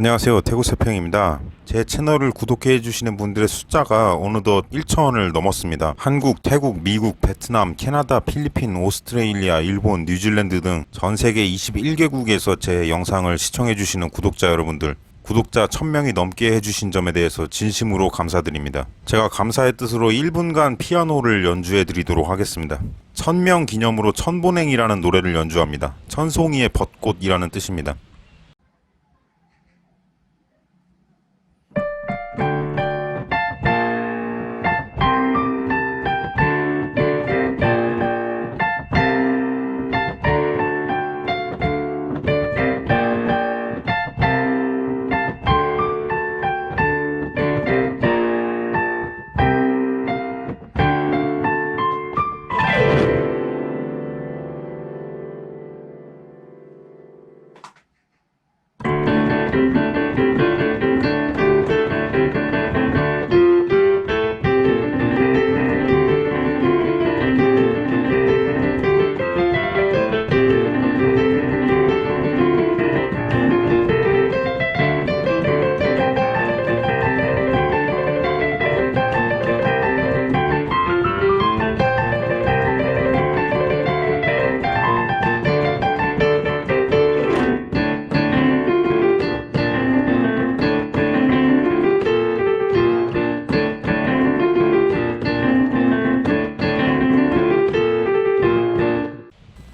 안녕하세요 태구세평입니다 제 채널을 구독해 주시는 분들의 숫자가 어느덧 1천을 넘었습니다 한국, 태국, 미국, 베트남, 캐나다, 필리핀, 오스트레일리아, 일본, 뉴질랜드 등 전 세계 21개국에서 제 영상을 시청해 주시는 구독자 여러분들 구독자 1000명이 넘게 해주신 점에 대해서 진심으로 감사드립니다. 제가 감사의 뜻으로 1분간 피아노를 연주해 드리도록 하겠습니다. 1000명 기념으로 천보냉이라는 노래를 연주합니다. 천송이의 벚꽃이라는 뜻입니다.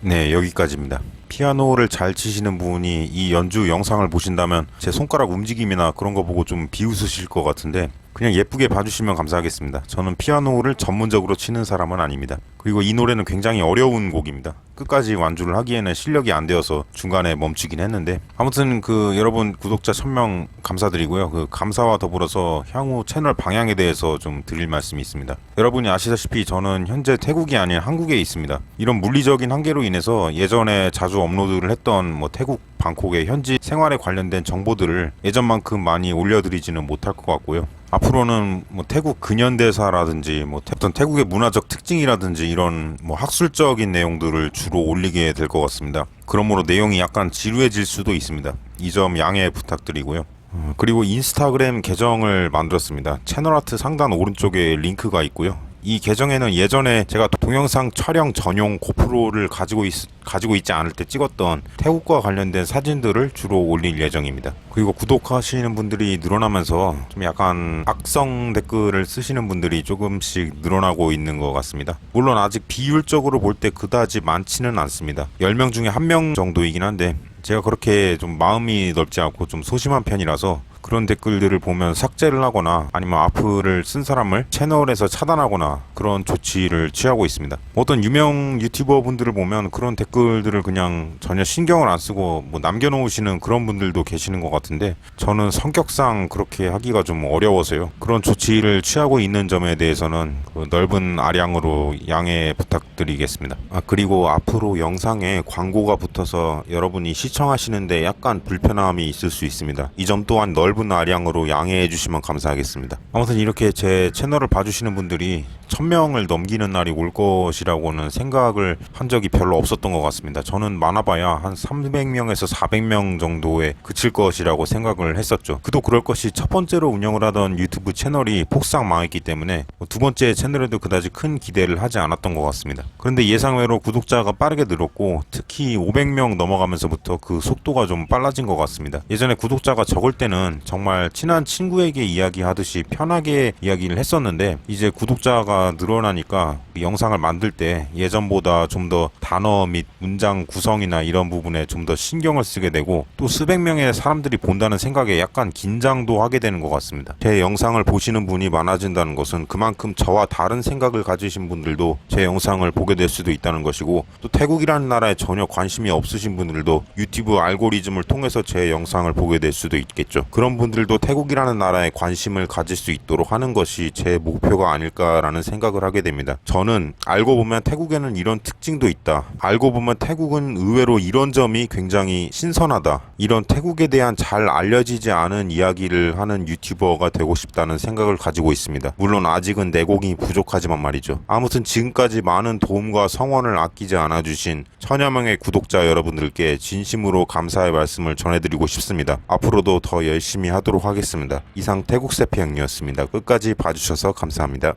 네, 여기까지입니다. 피아노를 잘 치시는 분이 이 연주 영상을 보신다면 제 손가락 움직임이나 그런 거 보고 좀 비웃으실 것 같은데 그냥 예쁘게 봐주시면 감사하겠습니다. 저는 피아노를 전문적으로 치는 사람은 아닙니다. 그리고 이 노래는 굉장히 어려운 곡입니다. 끝까지 완주를 하기에는 실력이 안 되어서 중간에 멈추긴 했는데 아무튼 그 여러분 구독자 1000명 감사드리고요. 그 감사와 더불어서 향후 채널 방향에 대해서 좀 드릴 말씀이 있습니다. 여러분이 아시다시피 저는 현재 태국이 아닌 한국에 있습니다. 이런 물리적인 한계로 인해서 예전에 자주 업로드를 했던 뭐 태국 방콕의 현지 생활에 관련된 정보들을 예전만큼 많이 올려드리지는 못할 것 같고요. 앞으로는 뭐 태국 근현대사라든지 뭐 태- 어떤 태국의 문화적 특징이라든지 이런 뭐 학술적인 내용들을 주로 올리게 될 것 같습니다. 그러므로 내용이 약간 지루해질 수도 있습니다. 이 점 양해 부탁드리고요. 어, 그리고 인스타그램 계정을 만들었습니다. 채널 아트 상단 오른쪽에 링크가 있고요. 이 계정에는 예전에 제가 동영상 촬영 전용 고프로를 가지고 있, 가지고 있지 않을 때 찍었던 태국과 관련된 사진들을 주로 올릴 예정입니다. 그리고 구독하시는 분들이 늘어나면서 좀 약간 악성 댓글을 쓰시는 분들이 조금씩 늘어나고 있는 것 같습니다. 물론 아직 비율적으로 볼 때 그다지 많지는 않습니다. 10명 중에 1명 정도이긴 한데 제가 그렇게 좀 마음이 넓지 않고 좀 소심한 편이라서 그런 댓글들을 보면 삭제를 하거나 아니면 악플을 쓴 사람을 채널에서 차단하거나 그런 조치를 취하고 있습니다. 어떤 유명 유튜버 분들을 보면 그런 댓글들을 그냥 전혀 신경을 안 쓰고 뭐 남겨놓으시는 그런 분들도 계시는 것 같은데 저는 성격상 그렇게 하기가 좀 어려워서요. 그런 조치를 취하고 있는 점에 대해서는 그 넓은 아량으로 양해 부탁드리겠습니다. 아 그리고 앞으로 영상에 광고가 붙어서 여러분이 시청하시는데 약간 불편함이 있을 수 있습니다. 이 점 또한 넓은 아량으로 양해해 주시면 감사하겠습니다. 아무튼 이렇게 제 채널을 봐주시는 분들이 1000명을 넘기는 날이 올 것이라고는 생각을 한 적이 별로 없었던 것 같습니다. 저는 많아봐야 한 300명에서 400명 정도에 그칠 것이라고 생각을 했었죠. 그도 그럴 것이 첫 번째로 운영을 하던 유튜브 채널이 폭삭 망했기 때문에 두 번째 채널에도 그다지 큰 기대를 하지 않았던 것 같습니다. 그런데 예상외로 구독자가 빠르게 늘었고 특히 500명 넘어가면서부터 그 속도가 좀 빨라진 것 같습니다. 예전에 구독자가 적을 때는 정말 친한 친구에게 이야기하듯이 편하게 이야기를 했었는데 이제 구독자가 늘어나니까 이 영상을 만들 때 예전보다 좀 더 단어 및 문장 구성이나 이런 부분에 좀 더 신경을 쓰게 되고 또 수백 명의 사람들이 본다는 생각에 약간 긴장도 하게 되는 것 같습니다. 제 영상을 보시는 분이 많아진다는 것은 그만큼 저와 다른 생각을 가지신 분들도 제 영상을 보게 될 수도 있다는 것이고 또 태국이라는 나라에 전혀 관심이 없으신 분들도 유튜브 알고리즘을 통해서 제 영상을 보게 될 수도 있겠죠. 그런 분들도 태국이라는 나라에 관심을 가질 수 있도록 하는 것이 제 목표가 아닐까라는 생각을 하게 됩니다. 저는 알고 보면 태국에는 이런 특징도 있다. 알고 보면 태국은 의외로 이런 점이 굉장히 신선하다. 이런 태국에 대한 잘 알려지지 않은 이야기를 하는 유튜버가 되고 싶다는 생각을 가지고 있습니다. 물론 아직은 내공이 부족하지만 말이죠. 아무튼 지금까지 많은 도움과 성원을 아끼지 않아 주신 천여 명의 구독자 여러분들께 진심 진심으로 감사의 말씀을 전해드리고 싶습니다. 앞으로도 더 열심히 하도록 하겠습니다. 이상 태국 세피형이었습니다. 끝까지 봐주셔서 감사합니다.